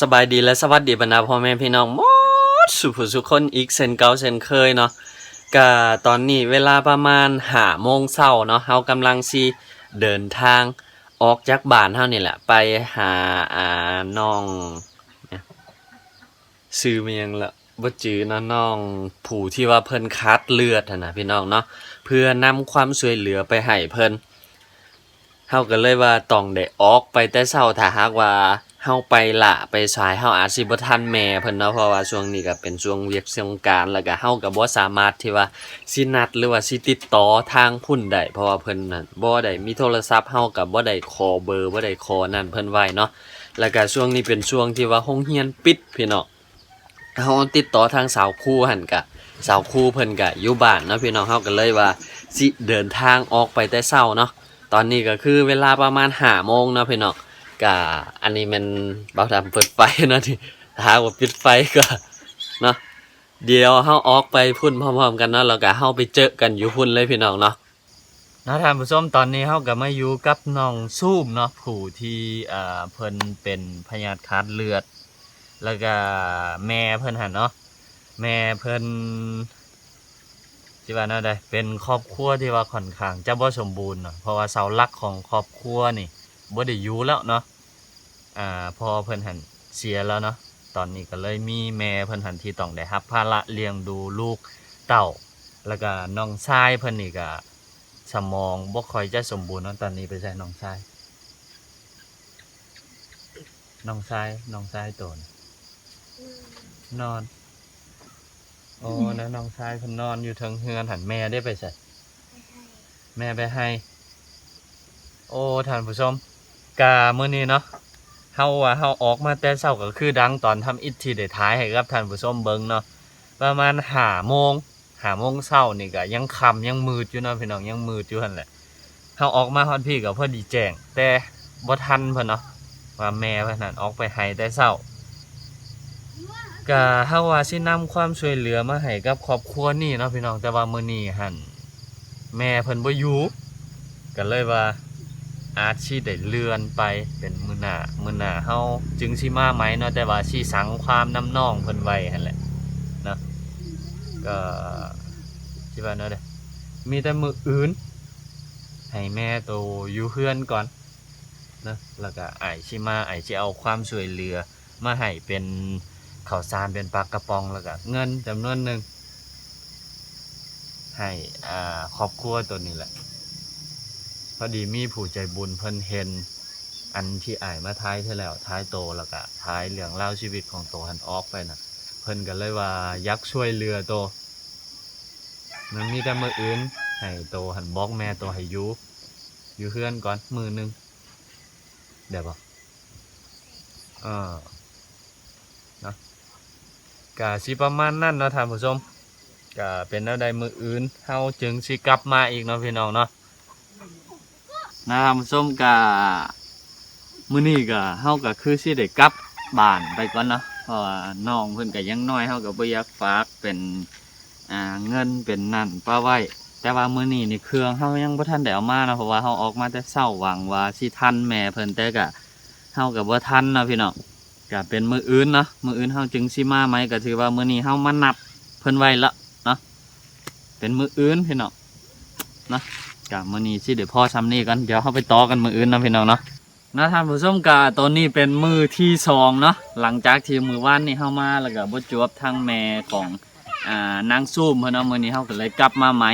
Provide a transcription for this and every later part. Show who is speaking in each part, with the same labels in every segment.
Speaker 1: สบายดีและสวัสดีบรรดาพ่อแม่พี่น้องหมดสุขสุขคนอีกเซนเก่าเซนเคยเนาะก็ตอนนี้เวลาประมาณหาโมงเช้าเนาะเฮากำลังสิเดินทางออกจากบ้านเฮานี่แหละ ไปหาอ่าน้องซื้อเมายังละบ่จือนะน้องผู้ที่ว่าเพิ่นคัดเลือดนะพี่น้องเนาะเพื่อนำความช่วยเหลือไปให้เพิ่นเฮาก็เลยว่าต้องได้ออกไปแต่เช้าถ้าหากว่า เฮาไปละไปสายเฮาอาจสิบ่ทันแม่เพิ่นเนาะเพราะว่าช่วงนี้ก็เป็นช่วงเวียกสงกานต์แล้วก็เฮาก็บ่สามารถที่ว่าสินัดหรือว่าสิติดต่อทางพุ่นได้เพราะว่าเพิ่นน่ะบ่ได้มีโทรศัพท์เฮาก็บ่ได้ขอเบอร์บ่ได้ขอนั่นเพิ่นไว้เนาะแล้วก็ช่วงนี้เป็นช่วงที่ว่าโรงเรียนปิดพี่น้องเฮาติดต่อทางสาวครูหั่นก็สาวครูเพิ่นก็อยู่บ้านเนาะพี่น้องเฮาก็เลยว่าสิเดินทางออกไปแต่เช้าเนาะตอนนี้ก็คือเวลาประมาณห้าโมงเนาะพี่น้อง ก็อันนี้มันเบาดำเปิดไฟนะที่ถ้าว่าปิดไฟก็เนาะเดี๋ยวเฮาออกไปพุ่นพร้อมๆกันเนาะแล้วก็เฮาไปเจอกันอยู่พุ่นเลยพี่น้องเนาะนะท่านผู้ชมตอนนี้เฮาก็มาอยู่กับน้องซูมเนาะผู้ที่อ่าเพิ่นเป็นพยาธิขาดเลือด แล้วก็แม่เพิ่นหั่นเนาะแม่เพิ่นที่ว่าน่าได้เป็นครอบครัวที่ว่าค่อนข้างจะบ่สมบูรณ์เนาะเพราะว่าเสาหลักของครอบครัวนี่บ่ได้อยู่แล้วเนาะ อ่าพอเพิ่นหันเสียแล้วเนาะตอนนี้ก็เลยมีแม่เพิ่นหันที่ต้องได้รับภาระเลี้ยงดูลูกเต้าแล้วก็น้องชายเพิ่นนี่ก็สมองบ่ค่อยจะสมบูรณ์เนาะตอนนี้ไปใส่น้องชายน้องชายน้องชายโตนนอนโอ้แล้วน้องชายเพิ่นนอนอยู่เทิงเฮือนหันแม่ได้ไปใส่แม่ไปให้ โอ้ท่านผู้ชมกามื้อนี้เนาะ เฮาว่าเฮาออกมาแต่เช้าก็คือดังตอนทำอิที่ได้ท้ายให้กับท่านผู้ชมเบิ่งเนาะประมาณ5โมง5โมงเช้านี่ก็ยังค่ำยังมืดอยู่เนาะพี่น้องยังมืดอยู่หั่นแหละเฮาออกมาฮอดพี่ก็พอดีแจ้งแต่บ่ทันเพิ่นเนาะว่าแม่เพิ่นนั่นออกไปให้แต่เช้าก็เฮาว่าสินำความช่วยเหลือมาให้กับครอบครัวนี่เนาะพี่น้องแต่ว่ามื้อนี้หั่นแม่เพิ่นบ่อยู่ก็เลยว่า อาจสิได้เลื่อนไปเป็นมือหน้ามือหน้าเฮาจึงสิมาไหมเนาะแต่ว่าสิสังความน้ำน้องเพิ่นไว้หั่นแหละเนาะก็สิว่าเนาะเด้มีแต่มืออื่นให้แม่โตอยู่เฮือนก่อนนะแล้วก็ไอ้สิมาไอ้สิเอาความช่วยเหลือมาให้เป็นข้าวสารเป็นปลากระป๋องแล้วก็เงินจำนวนหนึ่งให้อ่าครอบครัวตัวนี้แหละ พอดีมีผู้ใจบุญเพิ่นเห็น อันที่อ่ายมาท้ายเท่าแล้วท้ายโตแล้วก็ท้ายเรื่องเล่าชีวิตของโตหันออกไปน่ะ เพิ่นก็เลยว่ายักช่วยเรือโตมันมีแต่มืออื่นให้โตหันบล็อกแม่โตให้ยูอยู่เพื่อนก่อนมือหนึงเดี๋ยวปะเออนะก็สิประมาณนั้นเนาะท่านผู้ชมก็เป็นแนวใดมืออื่นเฮาจึงสิกลับมาอีกเนาะพี่น้องเนาะ นะท่านผู้มก็มื้อนี้ก็เฮาก็คือสิได้กลับบ้านไปก่อนเนาะเพราะว่าน้องเพิ่นก็ยังน้อยเฮาก็บ่อยากฝากเป็นอ่าเงินเป็นนั่นป้าไว้ แต่ว่ามื้อนี้นี่เครื่องเฮายังบ่ทันได้เอามาเนาะเพราะว่าเฮาออกมาแต่เช้าหวังว่าสิทันแม่เพิ่นแต่ก็เฮาก็บ่ทันเนาะพี่น้องก็เป็นมืออื่นเนาะมืออื่นเฮาจึงสิมาไหมก็ถือว่ามื้อนี้เฮามานับเพิ่นไว้ละเนาะเป็นมืออื่นพี่น้องเนาะ ก็มื้อนี้สิเดี๋ยวพ่อซ้ำนี่กันเดี๋ยวเฮาไปต่อกันมืออื่นนะพี่น้องเนาะนะท่านผู้ชมกะตอนนี้เป็นมือที่สองเนาะหลังจากที่มือว่านนี่เฮามาแล้วก็บ่จวบทางแม่ของอ่านางซูมเพิ่นเนาะมื้อนี้เฮาก็เลยกลับมาใหม่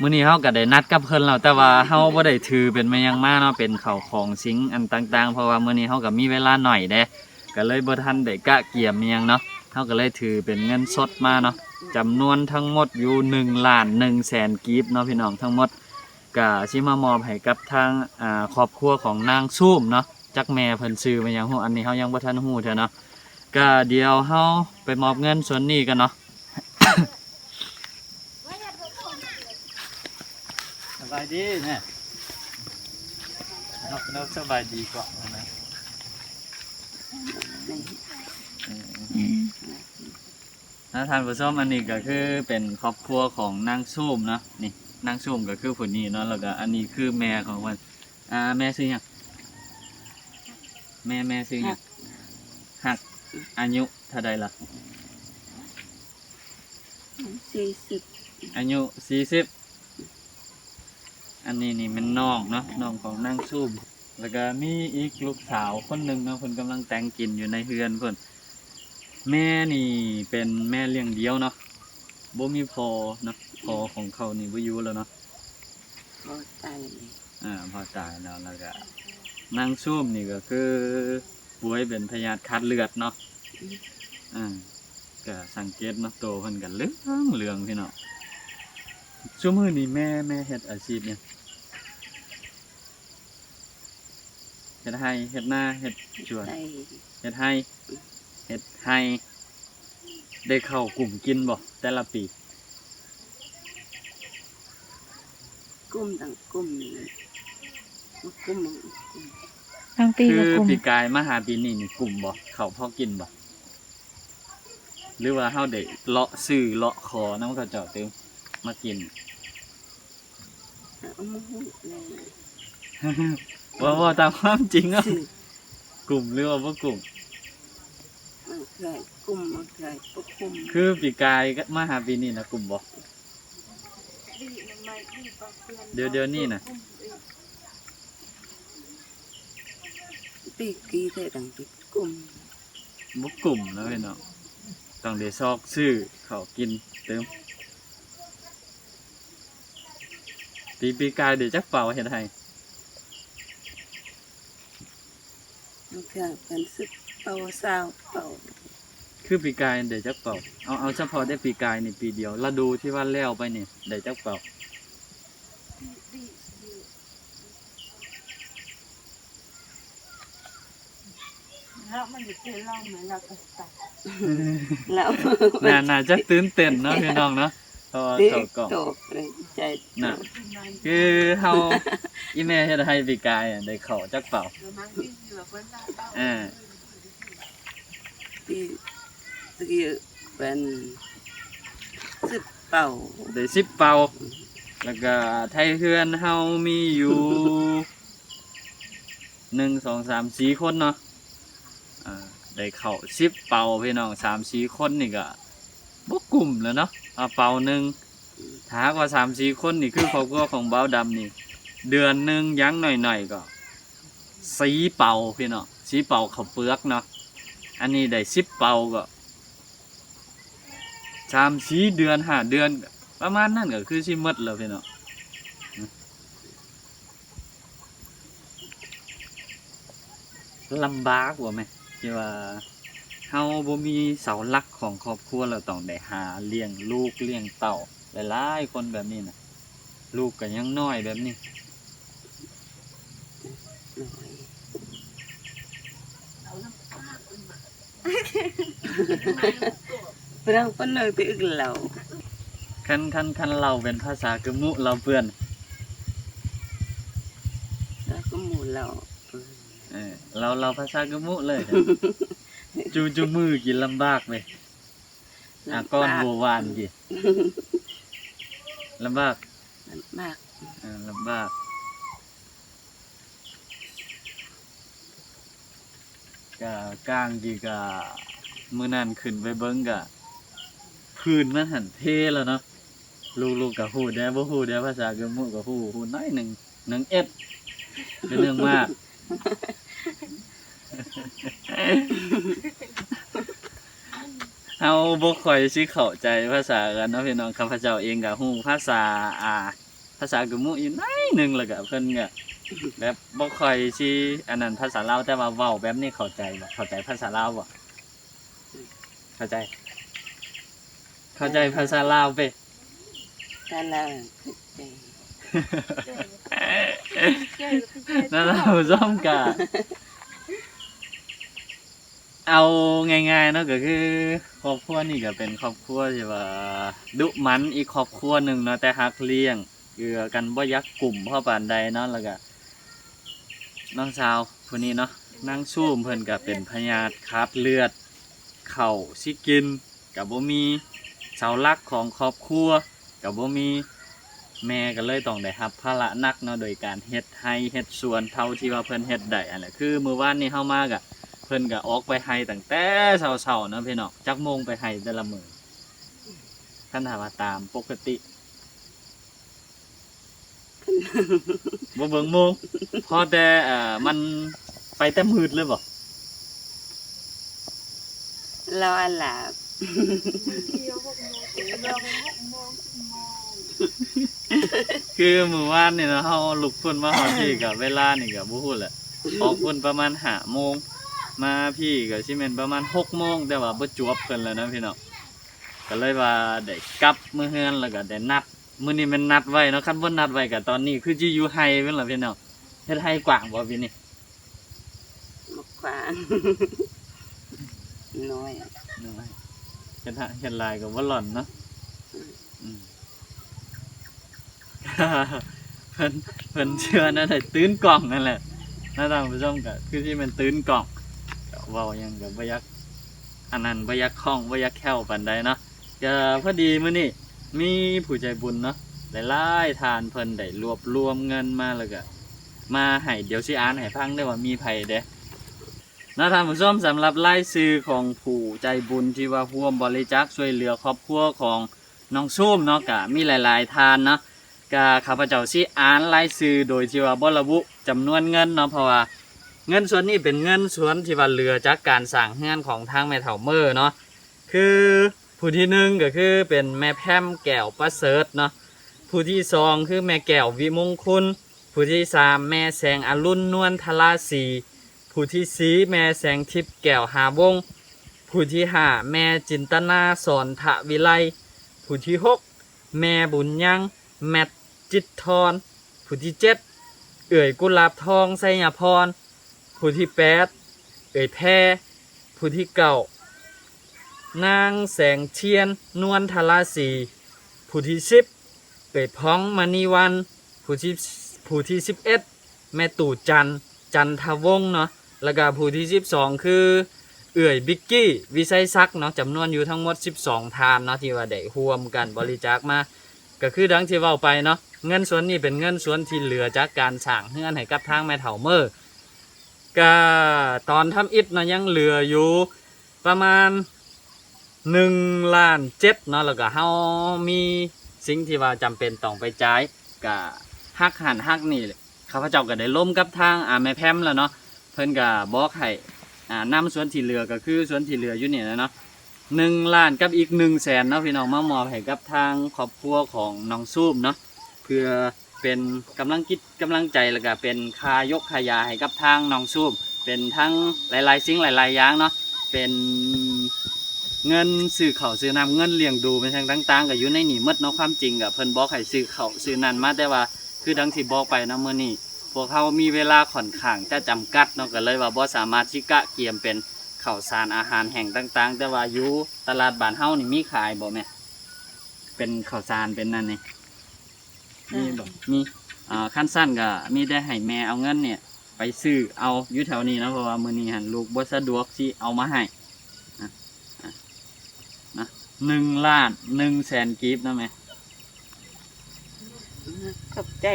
Speaker 1: มื้อนี้เฮาก็ได้นัดกับเพิ่นแล้วแต่ว่าเฮาบ่ได้ถือเป็นมายังมาเนาะเป็นเข้าของสิงอันต่าง ๆ เพราะว่ามื้อนี้เฮาก็มีเวลาหน่อยเด้ก็เลยบ่ทันได้กะเกี่ยมอิหยังเนาะเขาก็เลยถือเป็นเงินสดมาเนาะจำนวนทั้งหมดอยู่1ล้าน1แสนกีบเนาะพี่น้องทั้งหมด ก็สิมามอบให้กับทางอ่าครอบครัวของนางซูมเนาะจักแม่เพิ่นซื้อมาหยังฮู้อันนี้เฮายังบ่ทันฮู้เท่าเนาะก็เดี๋ยวเฮาไปมอบเงินส่วนนี้กันเนาะ สบายดีแม่นกนกสบายดีกว่านะนะท่านผู้ชมอันนี้ก็คือเป็นครอบครัวของนางซุ่มเนาะนี่ นางซุ่มก็คือผู้นี้เนาะแล้วก็อันนี้คือแม่ของมันอ่าแม่ซื้อหยังแม่แม่ซื้อหยังหักอายุเท่าใดล่ะ
Speaker 2: สี่สิบ
Speaker 1: อายุสี่สิบอันนี้นี่มันน้องเนาะน้องของนางซุ่มแล้วก็มีอีกลูกสาวคนหนึ่งเนาะเพิ่นกำลังแต่งกินอยู่ในเฮือนเพิ่นแม่นี่เป็นแม่เลี้ยงเดียวเนาะ บ่มีพอเนาะพอของเขานี่บ่อยู่แล้วเนาะ
Speaker 2: พอตายเลย
Speaker 1: อ่าพอตายแล้วแล้วก็นางซุ่มนี่ก็คือป่วยเป็นพยาธิคัดเลือดเนาะอ่าก็สังเกตเนาะโตเพิ่นก็เหลืองเหลืองพี่เนาะชั่วมือนี้แม่แม่เฮ็ดอาชีพเนี่ยเฮ็ดไห้เฮ็ดนาเฮ็ดสวน
Speaker 2: ได้
Speaker 1: เฮ็ดไห้เฮ็ดไห้ ได้เข้ากลุ่มกินบ่แต่ละปี
Speaker 2: กุ้มตั้งกุ้มกุ้มกุ้ม
Speaker 3: ทั้งปี
Speaker 1: คื
Speaker 3: ละ
Speaker 1: อก
Speaker 3: ลุ่ม
Speaker 1: ปีกายมาหาปีนี้นี่กลุ่มบ่เข้าพอกินบ่หรือว่าเฮาได้เลาะซื้อเลาะขอน้ำเขาเจ้าเติมมากิน
Speaker 2: เอามาหุ้เลย
Speaker 1: ว่าว่าตามความจริงเนาะ
Speaker 2: สื่อก
Speaker 1: ลุ่มหรือว่าบ่กลุ่ม
Speaker 2: มันเคยกุ้มมันเคยปกกุ้ม
Speaker 1: คือปีกายก็มาหาปีนี้นะกลุ่มบ่เดี๋ยวเดี๋ยวนี้นะ
Speaker 2: ปีกีได้ดังติดกุ้ม
Speaker 1: บ่กลุ่มแล้วพี่น้องต้องได้ซอกซื้อเขาวกินเติมปีปีกายเดี๋ยวจักเป่าเฮ็ดให้
Speaker 2: มันเคยเป็นสึกเป่าสาวเป่า
Speaker 1: คือปีกายเดี๋ยวจักเป่าเอาเอาเฉพาะได้ปีกายนี่ปีเดียวแล้วดูที่ว่าแล้วไปนี่เดี๋ยวจักเป่า
Speaker 3: แล้วมันจะเป็นร่องเหมือนเราตัดตัด
Speaker 2: แล้ว
Speaker 1: น่าน่าจะตื่นเต้นเนาะพี่น้องเนาะเพราะว่า
Speaker 2: เด็ก
Speaker 1: เขากล่อง
Speaker 2: โตเลยใจ
Speaker 1: น่ะคือเฮาอีแม่เฮ็ดให้ปีกายอะได้เข้าจักเป่าอ่า
Speaker 2: ปีตะกี้เป็นสึกเป่า
Speaker 1: ได้สิบเป่าแล้วก็ไทยเฮือนเฮามีอยู่ หนึ่งสองสามสี่คนเนาะอ่าได้เข้าสิบเป่าพี่น้องสามสี่คนนี่ก็บกกลุ่มแล้วเนาะเอาเป่าหนึ่งถ้ากว่าสามสี่คนนี่คือครอบครัวของเบ้าดำนี่ เดือนหนึ่งยั้งหน่อยๆก็สีเป่าพี่น้องสีเป่าข้าเปลือกเนาะ อันนี้ได้สิบเป่าก็สามสี่เดือนห้าเดือน ประมาณนั้นก็คือสิมดแล้วพี่น้องลำบากว่าไหมที่ว่าเฮาบ่มีเสาหลักของครอบครัวเราต้องได้หาเลี้ยงลูกเลี้ยงเต่าหลายๆคนแบบนี้นะลูกก็ยังน้อยแบบนี้
Speaker 2: อย เรื่องปนเลยไปอึกเหล่า
Speaker 1: คันคันคันเราเป็นภาษากะมุเราเพื่อน
Speaker 2: แล้วก็หมู่เหล่า
Speaker 1: เออเราเราภาษากะมุเลยจูจูมือกินลำบากเลยอะก้อนบัววานกี่ลำบาก
Speaker 2: มาก
Speaker 1: เออลำบาก กะก้างกี่กะมือนั่นขึ้นไปเบิ้งกะพื้นมันหันเทแล้วเนาะลูกลูกกะฮู้ได้บ่ฮู้ได้ภาษากะมุกะฮู้ฮู้น้อยหนึ่งหนึ่งเอ็ดเป็นเรื่องมากเอาบ่ค่อยสิเข้าใจภาษากันเนาะพี่น้องข้าพเจ้าเองก็ฮู้ภาษาอ่า ภาษากะมุอยู่หน้อยหนึงแล้วก็เพิ่นก็ แบบบ่ค่อยสิอันนั้นภาษาลาวแต่ว่าเว้าแบบนี้เข้าใจบ่เข้าใจภาษาลาวบ่เข้าใจ เข้าใจภาษาลาวเป
Speaker 2: แต่ละใจ
Speaker 1: นั่นเราซ่อมกะเอาง่ายๆเนาะก็คือ ครอบครัวนี่ก็เป็นครอบครัวที่ว่าดุมันอีกครอบครัวหนึ่งเนาะแต่ฮักเลี้ยงเกือกันบ่ยักกลุ่มพ่อปานใดเนาะแล้วก็ น้องสาวคนนี้เนาะนั่งซูมเพิ่นก็เป็นพยาธิขาดเลือด เข่าสิกินกับบ่มีเสาหลักของครอบครัวกับบ่มีแม่ก็เลยต้องได้รับภาระหนักเนาะโดยการเฮ็ดให้เฮ็ดสวนเท่าที่ว่าเพิ่นเฮ็ดได้อันแหละคือมื้อวานนี้เฮามากะเพิ่นก็ออกไปให้ตั้งแต่เช้าๆเนาะพี่น้องจักโมงไปให้แต่ละมื้อคันถามว่าตามปกติ บ่เบิ่งโมงพอแต่เอ่อมันไปแต่มืดเลยบ่
Speaker 2: รอหลับ
Speaker 3: เที่ยวหกโมงถึงเลิกหกโมงสิบโมง
Speaker 1: คือมื้อวานนี่เนาะเฮาลุกพุ่นมาฮอดพี่ก็เวลานี่ก็บ่ฮู้แหละออกพุ่นประมาณ5โมงมาพี่ก็สิแม่นประมาณ6โมงแต่ว่าบ่จวบเพิ่นแล้วนะพี่น้องก็เลยว่าได้กลับมื้อเฮือนแล้วก็ได้นัด มื้อนี้แมันนัดไว้เนาะคันบ่นัดไว้ก็ตอนนี้ คือสิอยู่ไห้เพิ่นล่ะพี่น้องเฮ็ดไห้กว้างบ่พี่นี่
Speaker 2: มกควาง น้อย
Speaker 1: น้อยเฮ็ดหาเฮ็ดลายก็บ่หล่อนเนาะอืมเพิ่นเพิ่นเชื่อนั่นแหละตื้นกล่องนั่นแหละน้าท่านผู้ชมก็คือที่มันตื้นกล่องก็เว้าหยังก็บ่อยากอันนั้นบ่อยากคล่องบ่อยากแค้วปานใดเนาะก็พอดีมื้อนี้ มีผู้ใจบุญเนาะหลายๆทานเพิ่นได้รวบรวมเงินมาแล้วก็มาให้เดี๋ยวสิอ่านให้ฟังได้ว่ามีไผเด้นะท่านผู้ชมสำหรับรายชื่อของผู้ใจบุญที่ว่าร่วมบริจาคช่วยเหลือครอบครัวของน้องซุ่มเนาะก็มีหลายๆทานเนาะก็ข้าพเจ้าสิอ่านรายชื่อโดยที่ว่าบ่ระบุจำนวนเงินเนาะเพราะว่าเงินส่วนนี้เป็นเงินส่วนที่ว่าเหลือจากการสร้างเฮือนของทางแม่เฒ่าเมอเนาะคือ ผู้ที่หนึ่งก็คือเป็นแม่แพมแก้วประเสริฐเนาะผู้ที่สองคือแม่แก้ววิมงคุณผู้ที่สามแม่แสงอรุณนวลทราศีผู้ที่สี่แม่แสงทิพย์แก้วหาวงผู้ที่ห้าแม่จินตนาสอนทะวิไลผู้ที่หกแม่บุญยังแมทจิตรทรผู้ที่เจ็ดเอ่ยกุหลาบทองไสยพรผู้ที่แปดเอ่ยแพรผู้ที่เก้า นางแสงเทียน นวลทราศีผู้ที่สิบเอ่ยพ้องมณีวันผู้ที่ผู้ที่สิบเอ็ดแม่ตู่จันจันทวงศ์เนาะแล้วก็ผู้ที่สิบสองคือ เอื่อยบิกกี้วิไซซักเนาะจำนวนอยู่ทั้งหมด 12 ทานเนาะที่ว่าได้ร่วมกันบริจาคมาก็คือดังที่เว้าไปเนาะเงินส่วนนี้เป็นเงินส่วนที่เหลือจากการสร้างเฮือนให้กับทางแม่เฒ่าเมอก็ตอนทำอิฐเนาะยังเหลืออยู่ประมาณ 1ล้านเจ็ดเนาะแล้วก็เฮามีสิ่งที่ว่าจำเป็นต้องไปจ่ายก็ฮักหันฮักนี่ข้าพเจ้าก็ได้ล้มกับทางอ่าแม่แพมแล้วเนาะเพิ่นก็บอกให้อ่านำสวนที่เหลือก็คือสวนที่เหลืออยู่นี่นะเนาะหนึ่งล้านกับอีกหนึ่งแสนเนาะพี่น้องมามอบให้กับทางครอบครัวของน้องซูมเนาะเพื่อเป็นกำลังคิดกำลังใจแล้วก็เป็นคายกขายาให้กับทางน้องซูมเป็นทั้งหลายๆสิ่งหลาย ๆ อย่างเนาะเป็น เงินซื้อเขาวซื้อน้ำเงินเลี้ยงดูเป็นทางต่างๆก็อยู่ในนี่หมดเนาะความจริงกับเพิ่นบอกให้ซื้อเขาวซื้อนั่นมาแต่ว่า คือดังที่บอกไปนะเมื่อนี้พวกเขามีเวลาค่อนข้างจะจำกัดเนาะก็เลยว่าบ่สามารถที่กะเกียมเป็นข้าวสารอาหารแห่งต่าง ๆ แต่ว่าอยู่ตลาดบ้านเฮานี่มีขายบ่แม่เป็นข้าวสารเป็นนั่นนี่มีบ่มีอ่าขั้นสั้นก็มีได้ให้แม่เอาเงินเนี่ย ไปซื้อเอาอยู่แถวนี้นะเพราะว่ามื้อนี้หันลูกบ่สะดวกสิเอามาให้ หนึ่งล้านหนึ่งแสนกีบนะแม่
Speaker 2: ขอบใจ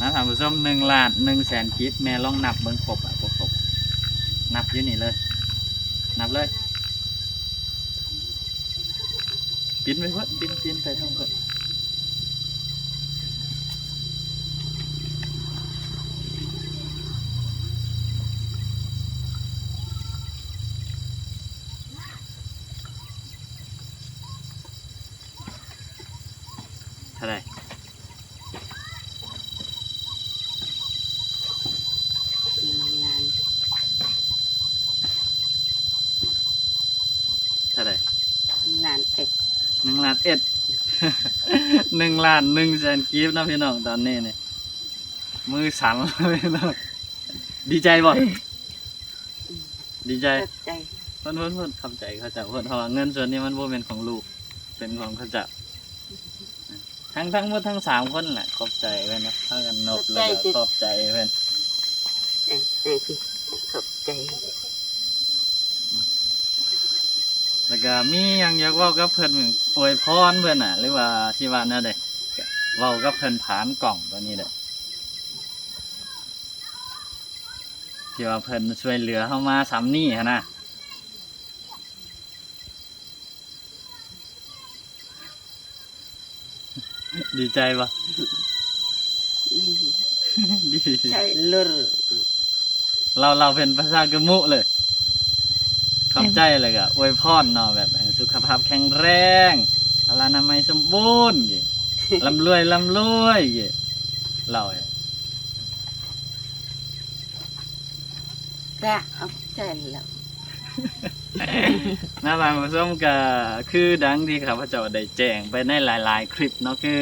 Speaker 1: นะท่านผู้ชมหนึ่งล้านหนึ่งแสนกีบแม่ลองนับเบิ่งครบอะบ่ครบนับอยู่นี่เลย นับเลย ปินไปเพื่อนปินปินไปทางเพื่อนเท่าไหร
Speaker 2: หนึ่งล้าน
Speaker 1: เท่าไหร
Speaker 2: หนึ่งล้านเอ็ด
Speaker 1: หนึ่งล้านเอ็ด หนึ่งล้านหนึ่งแสนกีบนะพี่น้องตอนนี้เนี่ยมือสั่นเลยพี่น้องดีใจบ่ดีใจ
Speaker 2: ขอบใจ
Speaker 1: เพื่อนเพื่อนเพื่อนเข้าใจเข้าใจเพื่อนเพราะว่าเงินส่วนนี้มันบ่เป็นของลูก เป็นของเขาเจะทั้งทั้งหมดทั้งสามคนแหละขอบใจเพื่อนนะทั้งกันนบแล้วก็ขอบใจเพื่อน
Speaker 2: เอ้ยเอ้ยพี่ขอบใจ
Speaker 1: แล้วก็มีหยังอยากเว่ากับเพื่อนมึงอวยพรเพื่อนน่ะ หรือว่าที่ว่านั่นเด้เว้ากับเพื่อนผ่านกล่องตัวนี้เด้อที่ว่าเพิ่นช่วยเหลือเฮามาซ้ำนี่หันนะดีใจปะ ดี
Speaker 2: ใช่เลอ
Speaker 1: เราเราเป็นภาษากะมุเลย ขอบใจเลยกะอวยพรเนาะแบบให้สุขภาพแข็งแรงพลานามัยสมบูรณ์กี่ลำรวยลำรวยกี่เราเอ้ย
Speaker 2: แต่เอาใช่แล้ว
Speaker 1: หน้าบางผสมก็คือดังที่ข้าพเจ้าได้แจ้งไปในหลาย ๆ คลิปเนาะคือ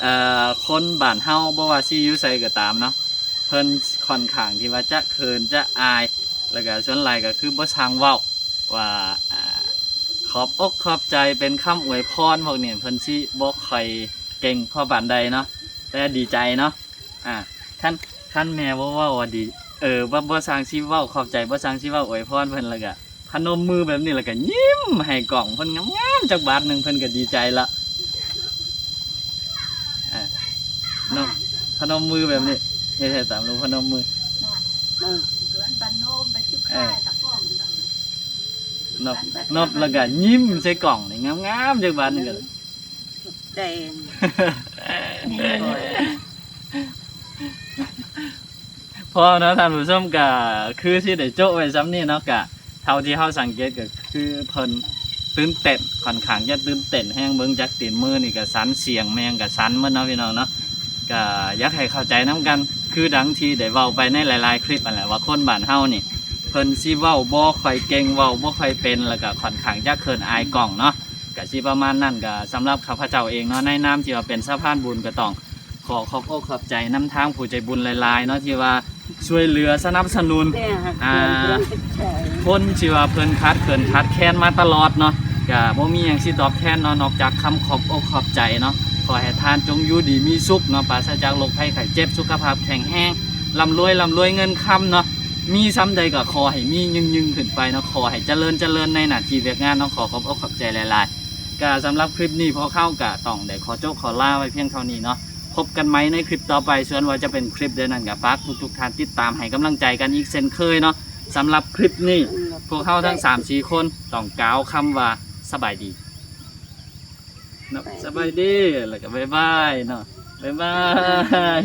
Speaker 1: เอ่อคนบ้านเฮาบ่ว่าสิอยู่ไสก็ตามเนาะเพิ่นค่อนข้างที่ว่าจะเขินจะอาย แล้วก็ส่วนหลายก็คือบ่ทางเว้าว่าอ่าขอบอกขอบใจเป็นคำอวยพรพวกนี้เพิ่นสิบ่ค่อยเก่งพอปานใดเนาะแต่ดีใจเนาะอ่าคันคันแม่บ่เว้าว่าดีเออบ่บ่สร้างสิเว้าขอบใจบ่สร้างสิเว้าอวยพรเพิ่นแล้วก็พนมมือแบบนี้แล้วก็ยิ้มให้กล่องเพิ่นงามๆจากบาทหนึ่งเพิ่นก็ดีใจละอะนมพนมมือแบบนี้เฮ็ดให้ตามรู้พนมมือ
Speaker 2: เออ
Speaker 3: มไปจุกค่ายตะป้อมดัง
Speaker 1: นบนบแล้วก็ยิ้มใส่กล่องนี่งามๆจากบาทหนึงก็
Speaker 2: แดง
Speaker 1: พอเนาะท่านผู้ชมก็คือที่ได้โจ้ไว้ซ้ำนี่เนาะก็เท่าที่เฮาสังเกตก็คือเพิ่นตื่นเต้นค่อนข้างจะตื่นเต้นแฮงเบิ่งจากตีนมือนี่ก็สันเสียงแมงก็สันหมดเนาะพี่น้องเนาะก็อยากให้เข้าใจน้กัน คือดังที่ได้เว้าไปในหลาย ๆ คลิปนั่นแหละว่าคนบ้านเฮานี่เพิ่นสิเว้าบ่ค่อยเก่งเว้าบ่ค่อยเป็นแล้วก็ค่อนข้างจะเขินอายกล้องเนาะก็สิประมาณนั้นก็สำหรับข้าพเจ้าเองเนาะในนามที่ว่าเป็นสะพานบุญก็ต้อง ขอขอบอกขอบใจน้ำทางผู้ใจบุญหลายๆเนาะที่ว่าช่วยเหลือสนับสนุน
Speaker 2: เนี่ยฮะ
Speaker 1: อ่า
Speaker 2: ใช่
Speaker 1: คนที่ว่าเพิ่นคัดเพิ่นคัดแค้นมาตลอดเนาะก็บ่มีหยังสิตอบแทนเนาะนอกจากคำขอบอกขอบใจเนาะขอให้ทานจงอยู่ดีมีสุขเนาะปราศจากโรคภัยไข้เจ็บสุขภาพแข็งแรงร่ำรวยร่ำรวยเงินคำเนาะ มีซ้ำใดก็ขอให้มียิ่งยิ่งๆขึ้นไปเนาะขอให้เจริญเจริญในหน้าที่เวียกงานเนาะขอขอบอกขอบใจหลายๆก็สำหรับคลิปนี้พอเข้ากะต้องได้ขอโจกขอลาไว้เพียงเท่านี้เนาะพบกันไหมในคลิปต่อไปส่วนว่าจะเป็นคลิปเดือนนั้นกับฝากทุกๆท่านติดตามให้กำลังใจกันอีกเช่นเคยเนาะสำหรับคลิปนี้พวกเขาทั้งสามสี่คนต้องกล่าวคำว่าสบายดีเนาะสบายดีแล้วก็บายบายเนาะบายบาย